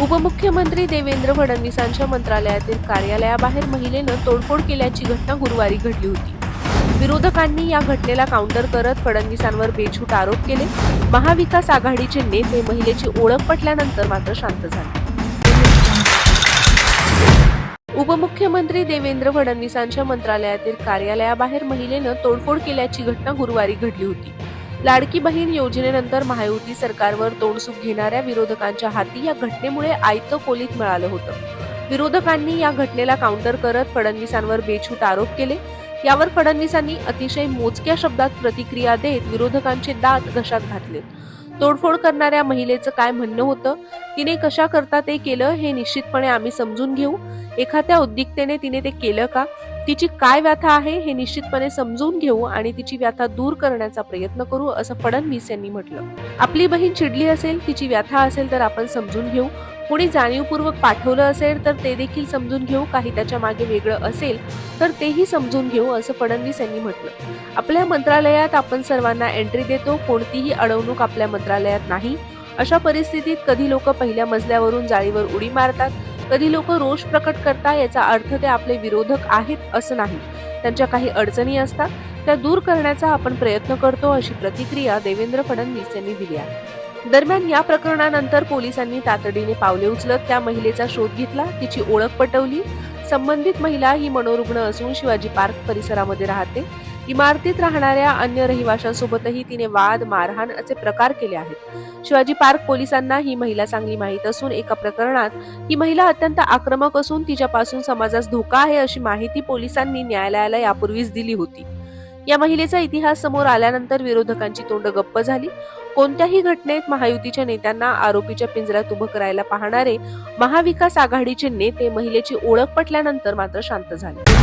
उपमुख्यमंत्री देवेंद्र फडणवीसांच्या मंत्रालयातील कार्यालयाबाहेर महिलेनं तोडफोड केल्याची घटना गुरुवारी घडली होती. विरोधकांनी या घटनेला काउंटर करत फडणवीसांवर बेछूट आरोप केले. महाविकास आघाडीचे नेते महिलेची ओळख पटल्यानंतर मात्र शांत झाले. उपमुख्यमंत्री देवेंद्र फडणवीसांच्या मंत्रालयातील कार्यालयाबाहेर महिलेनं तोडफोड केल्याची घटना गुरुवारी घडली होती. लाडकी बहीण योजनेनंतर महायुती सरकारवर तोंडसुख घेणाऱ्या विरोधकांच्या हाती या घटनेमुळे आयतं कोलीत मिळालं होतं. विरोधकांनी या घटनेला काउंटर करत फडणवीसांवर बेछूट आरोप केले. यावर फडणवीसांनी अतिशय मोजक्या शब्दात प्रतिक्रिया देत विरोधकांचे दात घशात घातले तोडफोड करणाऱ्या महिलेचं काय म्हणणं होतं? तिने कशा करता ते केलं हे निश्चितपणे आम्ही समजून घेऊ. एखाद्या उद्दिकतेने तिने ते केलं का? तिची काय व्याथा आहे हे निश्चितपणे समजून घेऊ आणि तिची व्याथा दूर करण्याचा प्रयत्न करू असं फडणवीस यांनी म्हटलं. आपली बहीण चिडली असेल तिची व्याथा असेल तर आपण समजून घेऊ. कुणी जाणीवपूर्वक पाठवलं असेल तर ते देखील समजून घेऊ. काही त्याच्यामागे वेगळं असेल तर तेही समजून घेऊ असं फडणवीस यांनी म्हटलं. आपल्या मंत्रालयात आपण सर्वांना एंट्री देतो. कोणतीही अडवणूक आपल्या मंत्रालयात नाही. अशा परिस्थितीत कधी लोक पहिल्या मजल्यावरून जाळीवर उडी मारतात? कधी लोक रोष प्रकट करता याचा अर्थ ते आपले विरोधक आहेत असं नाही. त्यांच्या काही अडचणी असतात त्या दूर करण्याचा आपण प्रयत्न करतो अशी प्रतिक्रिया देवेंद्र फडणवीस यांनी दिली आहे. दरम्यान या प्रकरणानंतर पोलिसांनी तातडीने पावले उचलत त्या महिलेचा शोध घेतला तिची ओळख पटवली. संबंधित महिला ही मनोरुग्ण असून शिवाजी पार्क परिसरामध्ये राहते. इमारतीत राहणाऱ्या अन्य रहिवाशांसोबतही तिने वाद मारहाण असे प्रकार केले आहेत. शिवाजी पार्क पोलिसांना ही महिला चांगली माहीत असून एका प्रकरणात ही महिला अत्यंत आक्रमक असून तिच्यापासून समाजास धोका आहे अशी माहिती पोलिसांनी न्यायालयाला यापूर्वीच दिली होती. या महिलेचा इतिहास समोर आल्यानंतर विरोधकांची तोंड गप्प झाली. कोणत्याही घटनेत महायुतीच्या नेत्यांना आरोपीच्या पिंजऱ्यात उभं करायला पाहणारे महाविकास आघाडीचे नेते महिलेची ओळख पटल्यानंतर मात्र शांत झाले.